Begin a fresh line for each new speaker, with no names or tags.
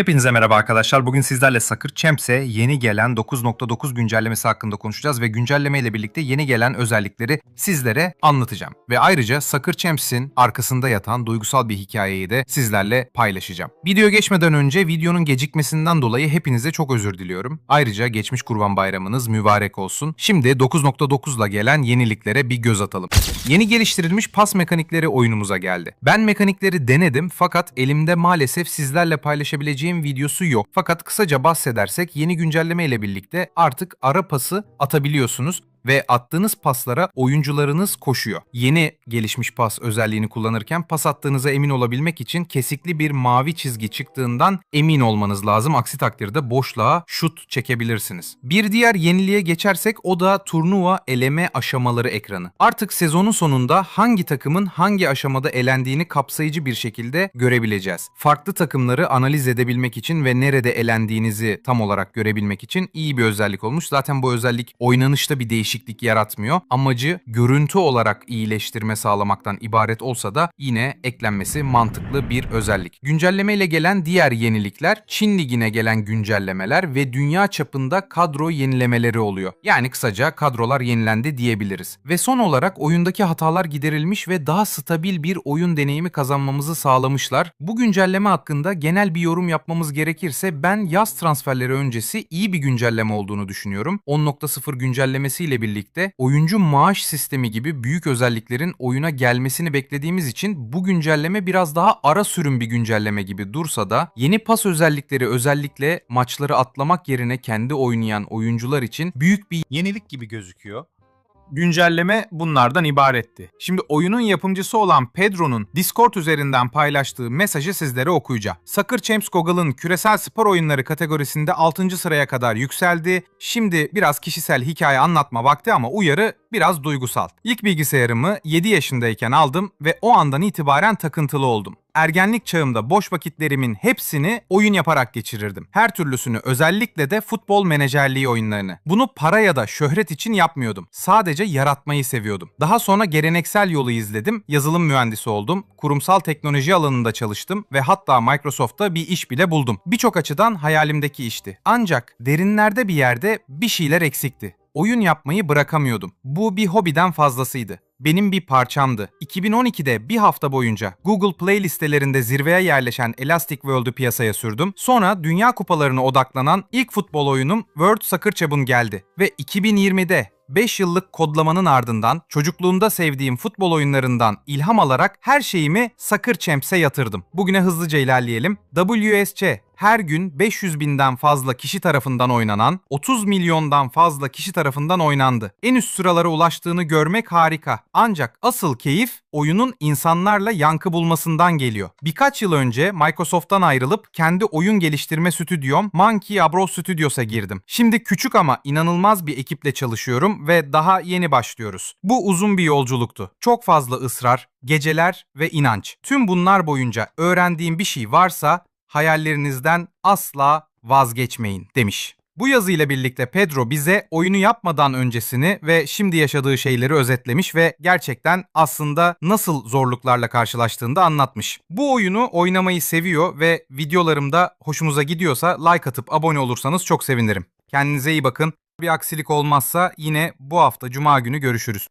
Hepinize merhaba arkadaşlar. Bugün sizlerle Sakır Champs'e yeni gelen 9.9 güncellemesi hakkında konuşacağız ve güncelleme ile birlikte yeni gelen özellikleri sizlere anlatacağım. Ve ayrıca Sakır Champs'in arkasında yatan duygusal bir hikayeyi de sizlerle paylaşacağım. Video geçmeden önce videonun gecikmesinden dolayı hepinize çok özür diliyorum. Ayrıca geçmiş Kurban Bayramınız mübarek olsun. Şimdi 9.9 ile gelen yeniliklere bir göz atalım. Yeni geliştirilmiş pas mekanikleri oyunumuza geldi. Ben mekanikleri denedim fakat elimde maalesef sizlerle paylaşabileceğim videosu yok. Fakat kısaca bahsedersek yeni güncelleme ile birlikte artık ara pası atabiliyorsunuz ve attığınız paslara oyuncularınız koşuyor. Yeni gelişmiş pas özelliğini kullanırken pas attığınıza emin olabilmek için kesikli bir mavi çizgi çıktığından emin olmanız lazım. Aksi takdirde boşluğa şut çekebilirsiniz. Bir diğer yeniliğe geçersek o da turnuva eleme aşamaları ekranı. Artık sezonun sonunda hangi takımın hangi aşamada elendiğini kapsayıcı bir şekilde görebileceğiz. Farklı takımları analiz edebilmek için ve nerede elendiğinizi tam olarak görebilmek için iyi bir özellik olmuş. Zaten bu özellik oynanışta bir değişiklik yaratmıyor. Amacı görüntü olarak iyileştirme sağlamaktan ibaret olsa da yine eklenmesi mantıklı bir özellik. Güncelleme ile gelen diğer yenilikler Çin Ligi'ne gelen güncellemeler ve dünya çapında kadro yenilemeleri oluyor. Yani kısaca kadrolar yenilendi diyebiliriz. Ve son olarak oyundaki hatalar giderilmiş ve daha stabil bir oyun deneyimi kazanmamızı sağlamışlar. Bu güncelleme hakkında genel bir yorum yapmamız gerekirse ben yaz transferleri öncesi iyi bir güncelleme olduğunu düşünüyorum. 10.0 güncellemesiyle birlikte oyuncu maaş sistemi gibi büyük özelliklerin oyuna gelmesini beklediğimiz için bu güncelleme biraz daha ara sürüm bir güncelleme gibi dursa da yeni pas özellikleri özellikle maçları atlamak yerine kendi oynayan oyuncular için büyük bir
yenilik gibi gözüküyor. Güncelleme bunlardan ibaretti. Şimdi oyunun yapımcısı olan Pedro'nun Discord üzerinden paylaştığı mesajı sizlere okuyacağım. Sakır Champs Google'ın küresel spor oyunları kategorisinde 6. sıraya kadar yükseldi. Şimdi biraz kişisel hikaye anlatma vakti ama uyarı biraz duygusal. İlk bilgisayarımı 7 yaşındayken aldım ve o andan itibaren takıntılı oldum. Ergenlik çağımda boş vakitlerimin hepsini oyun yaparak geçirirdim. Her türlüsünü özellikle de futbol menajerliği oyunlarını. Bunu para ya da şöhret için yapmıyordum. Sadece yaratmayı seviyordum. Daha sonra geleneksel yolu izledim. Yazılım mühendisi oldum. Kurumsal teknoloji alanında çalıştım ve hatta Microsoft'ta bir iş bile buldum. Birçok açıdan hayalimdeki işti. Ancak derinlerde bir yerde bir şeyler eksikti. Oyun yapmayı bırakamıyordum. Bu bir hobiden fazlasıydı benim bir parçamdı. 2012'de bir hafta boyunca Google Play listelerinde zirveye yerleşen Elastic World'u piyasaya sürdüm. Sonra dünya kupalarına odaklanan ilk futbol oyunum World Soccer Champion geldi. Ve 2020'de 5 yıllık kodlamanın ardından çocukluğumda sevdiğim futbol oyunlarından ilham alarak her şeyimi Soccer Champs'e yatırdım. Bugüne hızlıca ilerleyelim. WSC her gün 500 binden fazla kişi tarafından oynanan, 30 milyondan fazla kişi tarafından oynandı. En üst sıralara ulaştığını görmek harika. Ancak asıl keyif oyunun insanlarla yankı bulmasından geliyor. Birkaç yıl önce Microsoft'tan ayrılıp kendi oyun geliştirme stüdyom Monkey Abro Studios'a girdim. Şimdi küçük ama inanılmaz bir ekiple çalışıyorum ve daha yeni başlıyoruz. Bu uzun bir yolculuktu. Çok fazla ısrar, geceler ve inanç. Tüm bunlar boyunca öğrendiğim bir şey varsa hayallerinizden asla vazgeçmeyin demiş. Bu yazıyla birlikte Pedro bize oyunu yapmadan öncesini ve şimdi yaşadığı şeyleri özetlemiş ve gerçekten aslında nasıl zorluklarla karşılaştığını da anlatmış. Bu oyunu oynamayı seviyor ve videolarımda hoşunuza gidiyorsa like atıp abone olursanız çok sevinirim. Kendinize iyi bakın. Bir aksilik olmazsa yine bu hafta cuma günü görüşürüz.